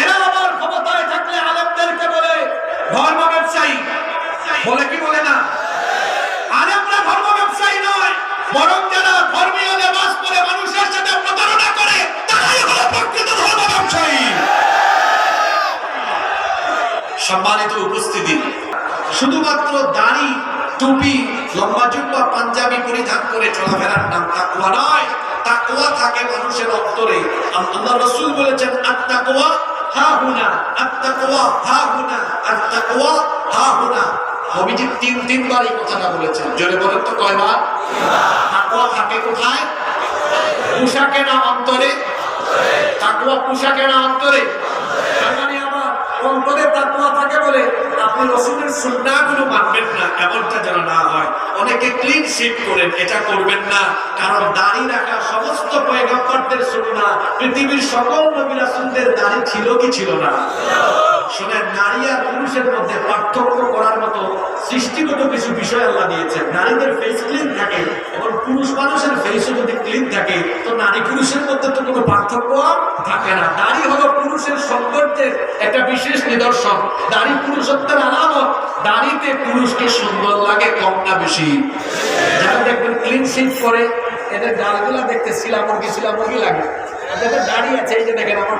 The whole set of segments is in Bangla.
এরা আবার ক্ষমতায় থাকলে আলেমদেরকে বলে ধর্ম ব্যবসায়ী। বলে কি বলে না? আলেমরা ধর্ম ব্যবসায়ী নয়, বরং যারা ধর্মীয় লেবাস পরে মানুষের সাথে প্রতারণা করে, তারাই হলো প্রকৃত ধর্ম ব্যবসায়ী। সম্মানিত উপস্থিতি, শুধুমাত্র দাড়ি, টুপি, লম্বা জুব্বা, পাঞ্জাবি পরিধান করে চলাফেরার নাম তাকুয়া নয় তাকুয়া থাকে মানুষের অন্তরে। আল্লাহ রসুল বলেছেন আত্মাকুয়া হা হুনা, আত্মাকুয়া, হা হুনা, আত্মাকুয়া, হা হুনা। নবীজি তিন, তিনবার এই কথাটা বলেছেন। জোরে বলেন তো কয়বার? তাকুয়া থাকে কোথায়? পোশাকে না অন্তরে? তাকুয়া পোশাকে না অন্তরে? তার মানে আমার অন্তরে তাকুয়া থাকে বলে মানবেন না, এমনটা যেন না হয়। অনেকে ক্লিন শেপ করেন, এটা করবেন না, কারণ দাড়ি রাখা সমস্ত পয়গম্বরদের পৃথিবীর সকল নবী রাসূলদের দাড়ি ছিল কি ছিল না? শোনেন নারী আর পুরুষের মধ্যে পার্থক্য করার মতো সৃষ্টিগত কিছু বিষয় আল্লাহ দিয়েছেন। নারীদের ফেস ক্লিন থাকে, এবং পুরুষ মানুষের ফেসও যদি ক্লিন থাকে, তো নারী পুরুষের মধ্যে তো কোনো পার্থক্য থাকে না। দাড়ি হলো পুরুষের সৌন্দর্যের একটা বিশেষ নিদর্শন। দাড়ি পুরুষত্বের আলামত দাড়িতে পুরুষকে সুন্দর লাগে কম না বেশি। যারা দেখবেন ক্লিন শিট করে এদের গালগুলা দেখতে শিলামুরগি শিলামুরগি লাগে। যাদের দাড়ি আছে, এই যে দেখেন আমার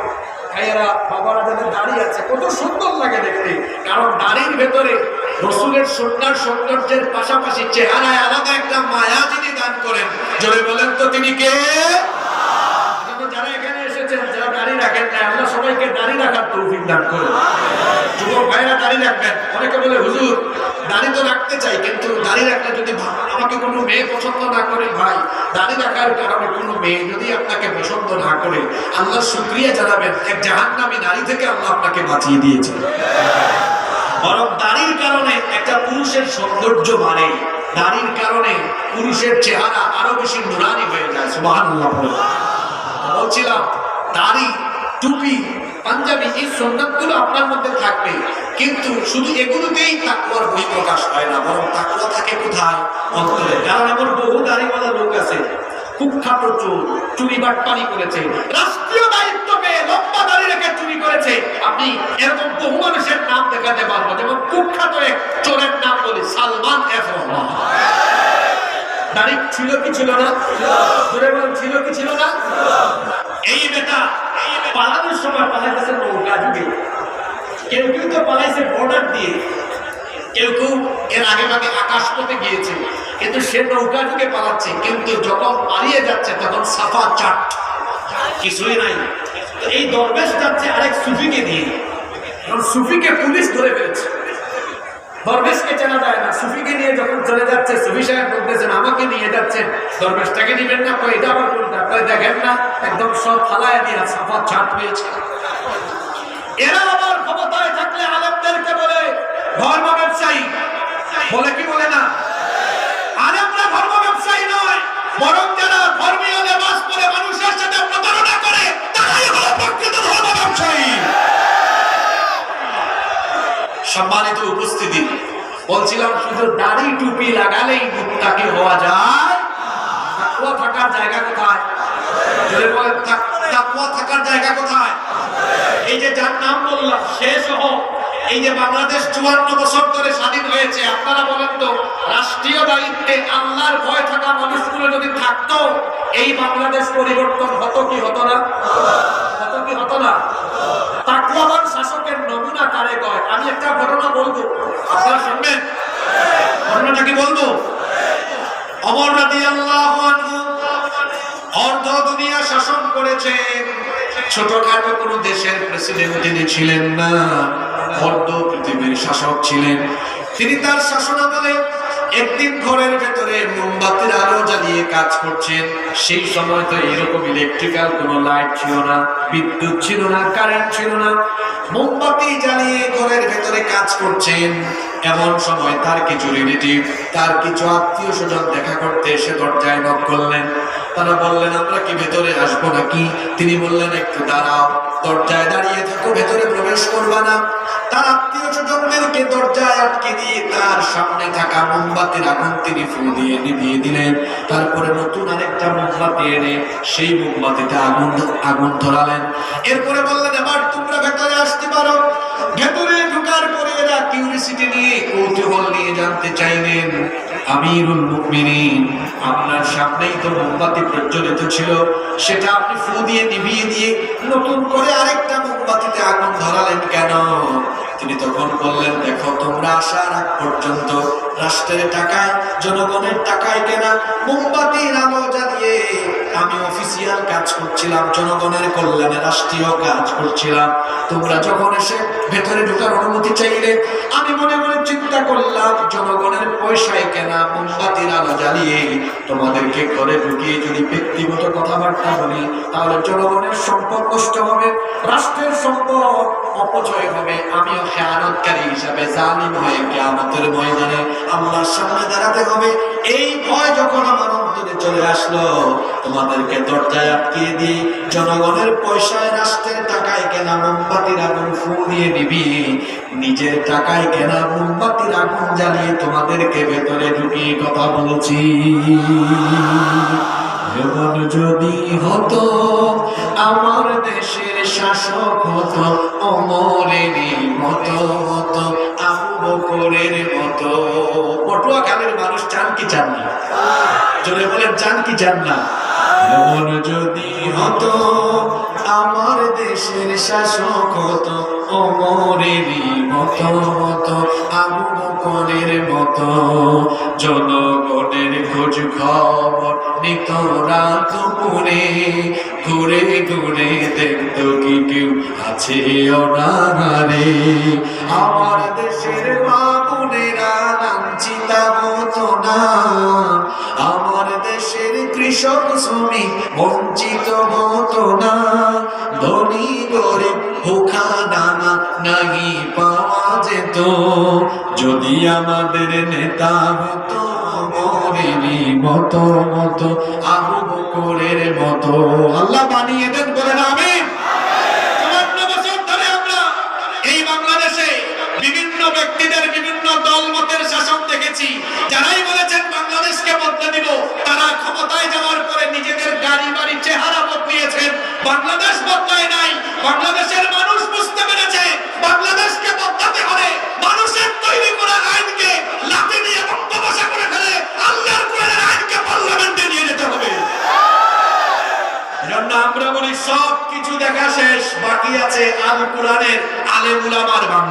ভাইয়েরা, বাবারা যাদের দাড়ি আছে, কত সুন্দর লাগে দেখতে। কারণ দাড়ির ভেতরে রসুলের সুন্দর সৌন্দর্যের পাশাপাশি চেহারায় আলাদা একটা মায়া যিনি দান করেন। জোরে বলেন তো তিনি কে? যারা এখানে এসেছেন, যারা দাড়ি রাখেন না আল্লাহ সবাইকে দাড়ি রাখার তৌফিক দান করে যুবক ভাইরা দাড়ি রাখবেন। অনেকে বলে, হুজুর দাড়ি তো রাখতে চাই, কিন্তু দাড়ি রাখলে যদি আমাকে কোনো মেয়ে পছন্দ না করে ভাই, দাড়ি রাখার কারণে কোনো মেয়ে যদি আপনাকে পছন্দ না করে, আল্লাহ শুক্রিয়া জানাবেন, এক জাহান্নামী নারী থেকে আল্লাহ আপনাকে বাঁচিয়ে দিয়েছে বরং দাড়ির কারণে একটা পুরুষের সৌন্দর্য বাড়ে দাড়ির কারণে পুরুষের চেহারা আরও বেশি নুরানি হয়ে যায় বলে। বলছিলাম, দাড়ি, টুপি পাঞ্জাবি, এই সন্ন্যাতগুলো আপনার মধ্যে থাকবে। কিন্তু শুধু এগুলোতেই তাকুয়ার বহিঃপ্রকাশ হয় না, বরং তাকুয়া থাকে কোথায়? অন্তরে। কারণ এমন বহু দাড়িওয়ালা লোক আছে, কুখ্যাত চোর, চুরি বাটপারি করেছে, রাষ্ট্রীয় দায়িত্ব পেয়ে লম্বা দাড়ি রেখে চুরি করেছে। আপনি এরকম বহু মানুষের নাম দেখাতে পারব, যেমন কুখ্যাত এক চোরের নাম বলি সালমান এফ রহমান। দাড়ি ছিল কি ছিল না? ছিল কি ছিল না? এই বেটা পালানোর সময় পালাইতেছে নৌকা যুগে কেউ কেউ তো পালাইছে বর্ডার দিয়ে। কেউ কেউ এর আগে আগে আকাশ পথে গিয়েছে। কিন্তু সে নৌকা ঢুকে পালাচ্ছে। কিন্তু যখন পালিয়ে যাচ্ছে, তখন সাফা চাট। কিছুই নাই। এই দরবেশ যাচ্ছে আরেক সুফিকে দিয়ে। কারণ সুফিকে পুলিশ ধরে ফেলেছে। দরবেশকে চেনা যায় না। সুফিকে নিয়ে যখন চলে যাচ্ছে, সুফি সাহেব বলতেছেন, আমাকে নিয়ে যাচ্ছেন। দরবেশটাকে নিবেন না কই এটা আবার কোনটা? কই দেখেন না, একদম সব ফালায় দিয়ে সাফা ছাট পেয়েছে। এরা আবার ক্ষমতায় থাকলে আলেমদেরকে বলে, ধর্ম ব্যবসায়ী। বলে কি বলে না? আলেমরা ধর্ম ব্যবসায়ী নয়, বরং যারা ধর্মীয় লেবাস পরে মানুষের সাথে প্রতারণা করে, তারাই হলো প্রকৃত ধর্ম ব্যবসায়ী। সম্মানিত উপস্থিতি। বলছিলাম, শুধু দাড়ি টুপি লাগালেই মুক্তাকি হওয়া যায়? তাকওয়া থাকার জায়গা কোথায়? জোরে বলেন, তাক- তাকওয়া থাকার জায়গা কোথায়? এই যে যার নাম বললাম, সে সহ এই যে বাংলাদেশ চুয়ান্ন বছর ধরে স্বাধীন হয়েছে, আপনারা বলেন তো, রাষ্ট্রীয় দায়িত্বে আল্লাহর ভয় থাকা মানুষগুলো যদি থাকতো, এই বাংলাদেশ পরিবর্তন হতো কি হতো না? হতো কি হতো না? তাকওয়াবান শাসকের নমুনা কারে কয়? আমি একটা ঘটনা বলব। আপনারা শুনবেন? ঘটনাটা কি বলব? অমর রাদিয়াল্লাহু আনহু অর্ধ দুনিয়া শাসন করেছে। ছোটখাটো কোন দেশের প্রেসিডেন্ট তিনি ছিলেন না, অর্ধ পৃথিবীর শাসক ছিলেন। তিনি তার শাসনামলে একদিন ঘরের ভেতরে মোমবাতির আলো জ্বালিয়ে কাজ করছেন। সেই সময় তো এরকম ইলেকট্রিক্যাল কোনো লাইট ছিল না বিদ্যুৎ ছিল না কারেন্ট ছিল না। মোমবাতি জ্বালিয়ে ঘরের ভেতরে কাজ করছেন। এমন সময় তার কিছু রিলেটিভ তার কিছু আত্মীয় স্বজন দেখা করতে এসে দরজায় নক করলেন। তারা বললেন, আমরা কি ভেতরে আসব নাকি? তিনি বললেন, একটু দাঁড়াও, দরজায় দাঁড়িয়ে থাকো, ভেতরে প্রবেশ করবা না। তার আত্মীয় স্বজনদেরকে দরজায় আটকে দিয়ে তার সামনে থাকা মোমবাতির আগুন তিনি ফুল দিয়ে নিভিয়ে দিলেন। তারপরে নতুন আরেকটা মোমবাতি এনে সেই মোমবাতিতে আগুন আগুন ধরালেন। এরপরে বললেন আবার তোমরা ভেতরে আসতে পারো। ভেতরে ঢুকার পরে ইউনিভার্সিটি নিয়ে কৌতূহল নিয়ে জানতে চাইলেন আমিরুল মুকমিনিন আপনার সামনেই তো মোমবাতি প্রজ্বলিত ছিল। সেটা আপনি ফু দিয়ে নিভিয়ে দিয়ে নতুন করে আরেকটা মোমবাতিতে আগুন ধরালেন কেন? তিনি তখন বললেন, দেখো, তোমরা আসার আগ পর্যন্ত রাষ্ট্রের টাকায়, জনগণের টাকায় কেনা মোমবাতির আলো জ্বালিয়ে আমি অফিসিয়াল কাজ করছিলাম, জনগণের কল্যাণে রাষ্ট্রীয় কাজ করছিলাম। তোমরা যখন এসে ভেতরে ঢোকার অনুমতি চাইলে, আমি মনে মনে চিন্তা করলাম, জনগণের পয়সায় কেনা মোমবাতির আলো জ্বালিয়ে তোমাদেরকে ঘরে ঢুকিয়ে যদি ব্যক্তিগত কথাবার্তা বলি, তাহলে জনগণের সম্পদ নষ্ট হবে, রাষ্ট্রের সম্পদ অপচয় হবে। আমিও হিসাবে জালিম হয়ে কেয়ামতের ময়দানে আল্লাহর সামনে দাঁড়াতে হবে। এই ভয় যখন আমার অন্তরে চলে আসলো, তোমাদেরকে দরজায় আটকিয়ে জনগণের পয়সায় রাষ্ট্রের টাকায় কেনা মোমবাতির আগুন ফু দিয়ে দিবি নিজের টাকায় কেনা মোমবাতির আগুন জ্বালিয়ে তোমাদেরকে ভেতরে ঢুকিয়ে কথা বলছি। যদি হতো, আমার দেশের শাসক হতো, অমরেরই মতো হতো আবু মতো। পটুয়াখালীর মানুষ চান কি চান না? জোরে বলেন, চান কি চান না? এমন যদি হতো, আমার দেশের শাসক হতো, অমরেরই মতো মতো আবু মতো। জনগণের খোঁজ খবর নিত রাত ঘুরে ঘুরে দেখতো কি কেউ আছে অনাহারে? আমার দেশের মা বোনেরা লাঞ্ছিতা না। আমার দেশের কৃষক শ্রমিক বঞ্চিত হতো না। ধনী, গরিব ভুখা দানা নাহি পাওয়া যেত। যদি আমাদের নেতা হতো মরেনি মতো মতো আবু বকরের মতো। আল্লাহ বানিয়ে দেন বলেন আমি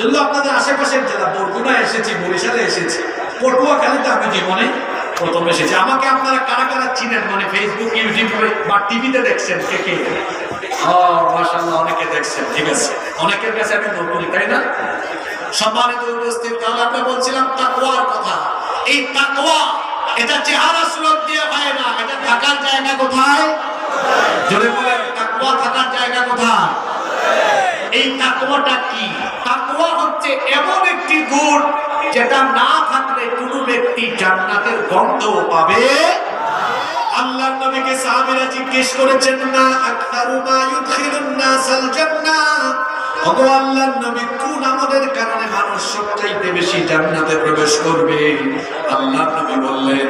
যদি আপনাদের আশেপাশের জেলা বরগুনা এসেছি, বরিশালে এসেছি, পটুয়াখালীতে আমি জীবনে প্রথম এসেছি। আমাকে আপনারা কারা কারা চিনেন? মানে ফেসবুক ইউটিউবে বা টিভিতে দেখছেন কে কে? ও অনেকে দেখছেন, ঠিক আছে? অনেকের কাছে আমি নতুন, তাই না? সম্মানিত উপস্থিত, তাহলে আমরা বলছিলাম তাকওয়ার কথা। এই তাকওয়া, এটা চেহারা সুরত দিয়ে হয় না, এটা থাকার জায়গা কোথায়? জোরে বলেন, তাকওয়া থাকার জায়গা কোথায়? এই তাকওয়াটা কি? তাকওয়া হচ্ছে এমন একটি গুণ যেটা না থাকলে ব্যক্তি জান্নাতের গন্ধও পাবে আল্লাহ নবীকে সাহাবীরা জিজ্ঞেস করেছেন না মা ইউদখিলুন জান্নাহ? আল্লাহর নবী, কোন আমাদের কারণে মানুষ সবচাইতে বেশি জান্নাতে প্রবেশ করবে? আল্লাহর নবী বললেন,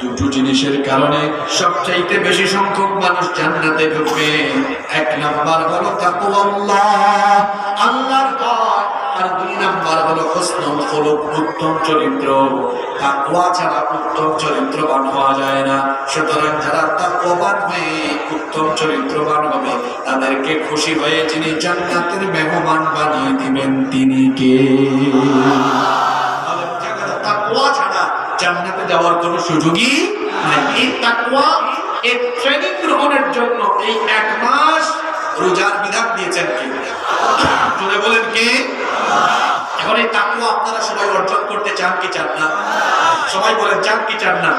দুটো জিনিসের কারণে সবচাইতে বেশি সংখ্যক মানুষ জান্নাতে ঢুকবে। এক নাম্বার হলো তাকওয়াল্লাহ আল্লাহর নাম্বার হলো হোসনুল খুলুক উত্তম চরিত্র। তাকওয়া ছাড়া উত্তম চরিত্রবান হওয়া যায় না। সুতরাং যারা তাকওয়াবান হয়ে উত্তম চরিত্রবান হবে, তাদেরকে খুশি হয়ে যিনি জান্নাতের মেহমান বানিয়ে দিবেন তিনি কে? তাকওয়া ছাড়া জান্নাতে যাওয়ার কোনো সুযোগই নাই। এই তাকওয়া এই ট্রেনিং গ্রহণের জন্য এই এক মাস রোজার বিধান দিয়েছেন কে? বলেন কে? এখন এই তাকুয়া আপনারা সবাই অর্জন করতে চান কি চান না? সবাই বলেন, চান কি চান না?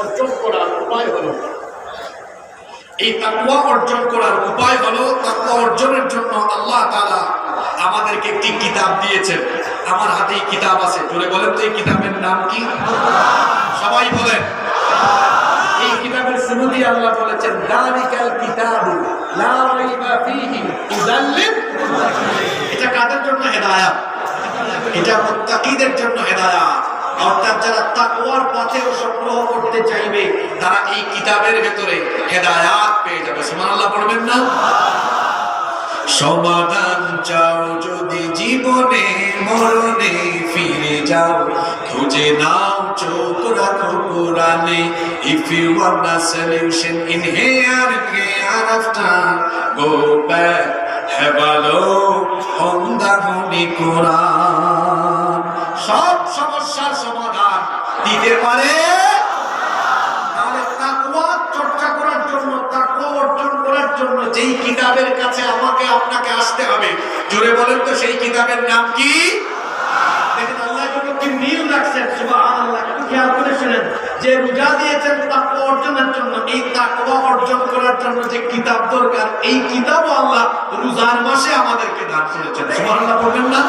অর্জন করার উপায় হলো এই তাকওয়া অর্জন করার উপায় হলো, তাকওয়া অর্জনের জন্য আল্লাহ তাআলা আমাদেরকে একটি কিতাব দিয়েছেন। আমার হাতেই কিতাব আছে। জোরে বলেন তো এই কিতাবের নাম কি? সবাই বলেন। এই কিতাবের শুরুতে আল্লাহ বলেছেন, দালিকাল কিতাবু লা রাইবা ফীহি হুদাল্লিল এটা কাদের জন্য হেদায়াত। এটা মুত্তাকিদের জন্য হেদায়াত। অর্থাৎ যারা তাকওয়ার পথে সংগ্রহ করতে চাইবে, তারা এই কিতাবের ভেতরে হেদায়াত পেয়ে যাবে। সুবহানাল্লাহ পড়বেন না? সমাধান চাও যদি জীবনে মরণে ফিরে যাও, খুঁজে নাও চোখ রাখো কোরআনে। If you want the solution in here here after go back have a holy Quran. সব সমস্যার সমাধান দিতে পারে। তাহলে তাকওয়া চর্চা করার জন্য, তাকওয়া অর্জন করার জন্য যেই কিতাবের কাছে আমাকে, আপনাকে আসতে হবে, জোরে বলেন তো সেই কিতাবের নাম কি? দেখেন, আল্লাহ কি মিল রাখছেন একটু খেয়াল করেছিলেন যে রোজা দিয়েছেন তাকওয়া অর্জনের জন্য, এই তাকওয়া অর্জন করার জন্য যে কিতাব দরকার, এই কিতাবও আল্লাহ রোজার মাসে আমাদেরকে দান করেছেন। সুবহানাল্লাহ বলবেন না?